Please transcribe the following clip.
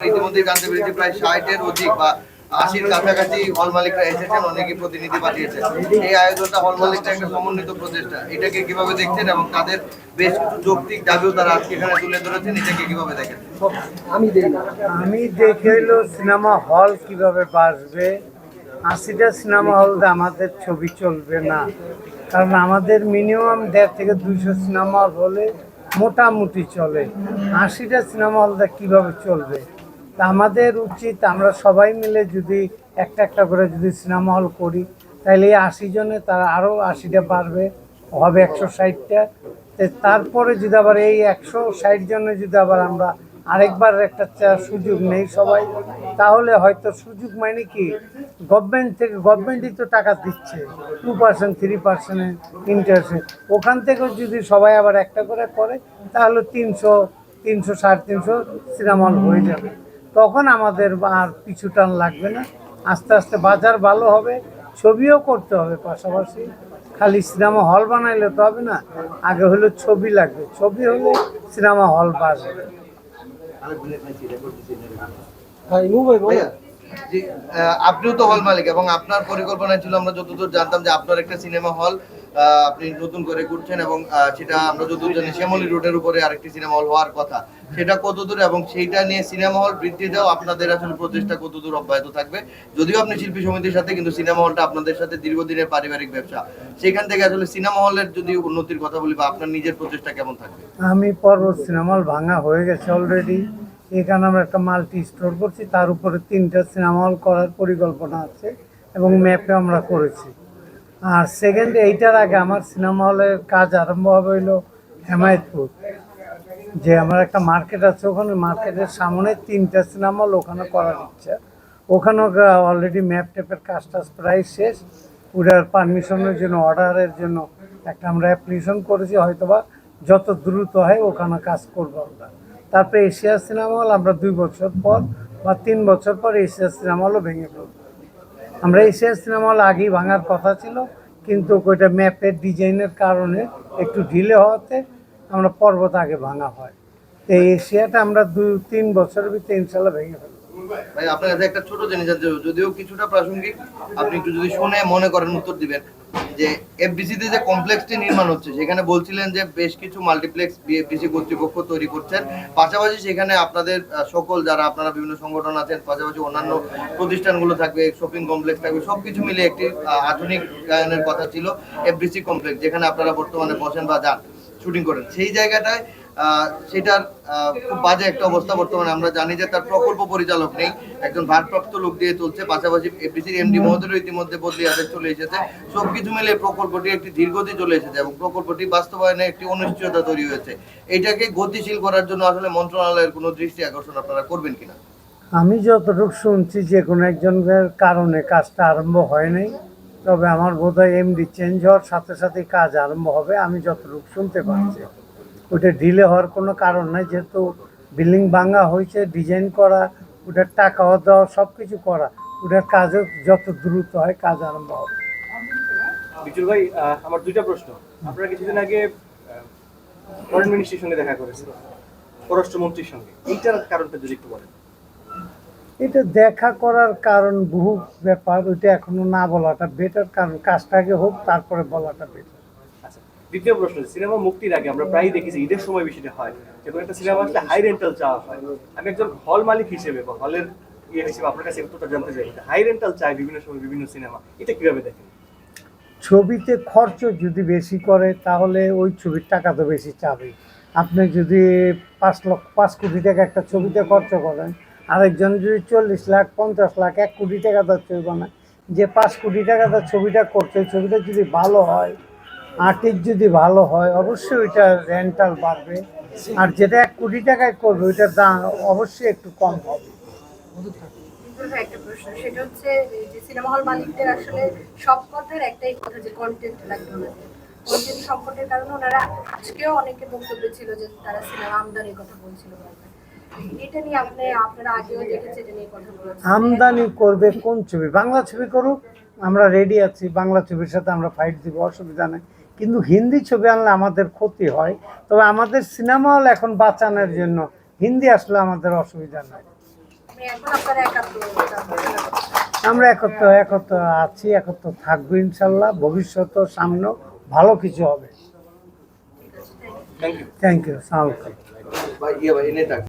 ইতিমধ্যে জানতে পেরেছি প্রায় ষাটের অধিক বা আশির কাছাকাছি হল মালিকরা এসেছেন অনেকে প্রতিনিধি পাঠিয়েছেন। এই আয়োজনটা হল মালিকরা একটা সমন্বিত প্রচেষ্টা। এটাকে কীভাবে দেখছেন এবং তাদের বেশ যৌক্তিক দাবিও তারা আজকে এখানে তুলে ধরেছেন এটাকে কীভাবে দেখেন? আমি দেখে। এলো সিনেমা হল কীভাবে বাসবে। আশিটা সিনেমা হল আমাদের ছবি চলবে না। কারণ আমাদের মিনিমাম দেড় থেকে দুইশো সিনেমা হল হলে মোটামুটি চলে। আশিটা সিনেমা হলটা কীভাবে চলবে? তা আমাদের উচিত আমরা সবাই মিলে যদি একটা একটা করে যদি সিনেমা হল করি তাহলে এই আশি জনে তারা আরও আশিটা বাড়বে, হবে একশো ষাটটা। তারপরে যদি আবার এই একশো ষাট জনে যদি আবার আমরা আরেকবার একটা সুযোগ নেই সবাই, তাহলে হয়তো সুযোগ মানে কি গভর্নমেন্ট থেকে গভর্নমেন্টই তো টাকা দিচ্ছে টু পার্সেন্ট থ্রি পার্সেন্টের ইন্টারেস্টে ওখান থেকেও যদি সবাই আবার একটা করে করে, তাহলে তিনশো তিনশো, সাড়ে তিনশো সিনেমা হল হয়ে যাবে। তখন আমাদের আর পিছু টান লাগবে না। আস্তে আস্তে বাজার ভালো হবে ছবিও করতে হবে পাশাপাশি। খালি সিনেমা হল বানাইলে তো হবে না আগে হলো ছবি লাগবে। ছবি হলে সিনেমা হল জি, আপনিও তো হল মালিক এবং আপনার পরিকল্পনা ছিল আমরা যতদূর জানতাম যে আপনার একটা সিনেমা হল আপনি নতুন করে করছেন এবং সেটা আমরা যতদূর জানি শ্যামলী রোডের উপরে আরেকটি সিনেমা হল হওয়ার কথা। সেটা কতদূর এবং সেইটা নিয়ে সিনেমা হল বৃদ্ধি দেওয়া আপনাদের আসলে প্রচেষ্টা কতদূর অব্যাহত থাকবে? যদিও আপনি শিল্পী সমিতির সাথে, কিন্তু সিনেমা হলটা আপনাদের সাথে দীর্ঘদিনের পারিবারিক ব্যবসা। সেখান থেকে আসলে সিনেমা হলের যদি উন্নতির কথা বলি বা আপনার নিজের প্রচেষ্টা কেমন থাকবে? আমি পর্বত সিনেমা হল ভাঙা হয়ে গেছে অলরেডি এখানে আমরা একটা মাল্টি স্টোর করছি, তার উপরে তিনটা সিনেমা হল করার পরিকল্পনা আছে এবং ম্যাপে আমরা করেছি। আর সেকেন্ড এইটার আগে আমার সিনেমা হলের কাজ আরম্ভ হবে হইল হেমায়তপুর, যে আমার একটা মার্কেট আছে ওখানে। মার্কেটের সামনে তিনটা সিনেমা হল ওখানে করার ইচ্ছা ওখানেও অলরেডি ম্যাপ টেপের কাজ টাজ প্রায় শেষ। ওটার পারমিশনের জন্য অর্ডারের জন্য একটা আমরা অ্যাপ্লিকেশন করেছি, হয়তোবা যত দ্রুত হয় ওখানে কাজ করব আমরা। তারপরে এশিয়া সিনেমা হল আমরা দুই বছর পর বা তিন বছর পর এশিয়া সিনেমা হলও ভেঙে ফেলব আমরা এশিয়া সিনেমা হল আগেই ভাঙার কথা ছিল। কিন্তু ওইটা ম্যাপের ডিজাইনের কারণে একটু ঢিলে হওয়াতে আমরা পর্বত আগে ভাঙা হয়। তো এশিয়াটা আমরা দু, তিন বছরের ভিতরে ইনশাল্লাহ ভেঙে ফেলি ভাই, আপনার কাছে একটা ছোট জিনিস আছে, যদিও কিছুটা প্রাসঙ্গিক, আপনি একটু যদি শুনে মনে করেন উত্তর দিবেন। যে এফবিসিতে যে কমপ্লেক্সটি নির্মাণ হচ্ছে সেখানে বলছিলেন যে বেশ কিছু মাল্টিপ্লেক্স বিএফবিসি কর্তৃপক্ষ তৈরি করছেন। পাশাপাশি সেখানে আপনাদের সকল যারা আপনারা বিভিন্ন সংগঠন আছেন, পাশাপাশি অন্যান্য প্রতিষ্ঠানগুলো থাকবে শপিং কমপ্লেক্স থাকবে সব কিছু মিলে একটি আধুনিক গায়নের কথা ছিল এফবিসি কমপ্লেক্স যেখানে আপনারা বর্তমানে বসেন বা যান শুটিং করেন। সেই জায়গাটায় সেটার খুব বাজে একটা অবস্থা বর্তমানে। আমরা জানি যে তার প্রকল্প পরিচালক নেই। একজন ভারপ্রাপ্ত লোক দিয়ে চলছে। পাশাপাশি এপিসির এমডি মহোদয়ের ইতিমধ্যে বদলি আদেশ চলে এসেছে। সব কিছু মিলে প্রকল্পটি একটি ধীরগতি চলে এসেছে এবং প্রকল্পটি বাস্তবায়নে একটি অনিশ্চয়তা তৈরি হয়েছে। এটাকে গতিশীল করার জন্য আসলে মন্ত্রণালয়ের কোনো দৃষ্টি আকর্ষণ আপনারা করবেন কিনা? আমি যতটুকু শুনছি যে কোনো একজনের কারণে কাজটা আরম্ভ হয় নাই। তবে আমার বোধ হয় এমডি চেঞ্জ হওয়ার সাথে সাথে কাজ আরম্ভ হবে। আমি যতটুকু শুনতে পাচ্ছি। ওটা ডিলে হওয়ার কোনো কারণ নাই যেহেতু বিল্ডিং ভাঙা হয়েছে ডিজাইন করা ওটার টাকাও দেওয়া সব কিছু করা ওটার কাজও যত দ্রুত হয় কাজ আরম্ভ হবে। ভাই আমার দুইটা প্রশ্ন। আপনারা কিছুদিন আগে ফরেন মিনিস্ট্রির সঙ্গে দেখা পররাষ্ট্রমন্ত্রীর সঙ্গে। এইটার কারণটা যদি একটু বলেন। এটা দেখা করার কারণ বহু ব্যাপার ওইটা এখনও না বলাটা বেটার কারণ কাজটা আগে হোক তারপরে বলাটা বেটার দ্বিতীয় প্রশ্ন সিনেমা মুক্তির আগে আমরা প্রায়ই দেখেছি ঈদের সময় বিষয়টা হয়। যখন একটা সিনেমা আসলে হাই রেন্টাল চাওয়া হয়। আমি একজন হল মালিক হিসেবে বা হলের ইয়ে হিসেবে আপনার কাছে উত্তরটা জানতে চাই হাই রেন্টাল চাই বিভিন্ন সময় বিভিন্ন সিনেমা, এটা কীভাবে দেখেন? ছবিতে খরচ যদি বেশি করে, তাহলে ওই ছবির টাকা তো বেশি চাবে আপনি যদি পাঁচ লক্ষ, পাঁচ কোটি টাকা একটা ছবিতে খরচ করেন, আরেকজন যদি চল্লিশ লাখ, পঞ্চাশ লাখ, এক কোটি টাকা তার ছবি বানায়। যে পাঁচ কোটি টাকা তার ছবিটা করছে ছবিটা যদি ভালো হয় আর্টিস্ট যদি ভালো হয় অবশ্যই ওইটা রেন্টাল বাড়বে। আর যেটা এক কোটি টাকায় করবে ওইটার দাম অবশ্যই একটু কম হবে। একটা প্রশ্ন সেটা হচ্ছে যে সিনেমা হল মালিকদের আসলে সব কথার একটাই কথা যে কন্টেন্ট লাগবে ওনাদের কন্টেন্ট সংকটের কারণে ওনারা আজকেও অনেকে বক্তব্য ছিল যে তারা সিনেমা আমদানির কথা বলছিল এটা নিয়ে আপনি আপনারা আগেও দেখেছেন এটা নিয়ে কথা বলেছেন। আমদানি করবে কোন ছবি? বাংলা ছবি করুক আমরা রেডি আছি বাংলা ছবির সাথে আমরা ফাইট দিব অসুবিধা নেই। কিন্তু হিন্দি ছবি আনলে আমাদের ক্ষতি হয়। তবে আমাদের সিনেমা হল এখন বাঁচানোর জন্য হিন্দি আসলে আমাদের অসুবিধা নাই। আমরা একত্র একত্র আছি একত্র থাকব ইনশাল্লাহ। ভবিষ্যৎ সামনে ভালো কিছু হবে। থ্যাংক ইউ থ্যাংক ইউ সালাম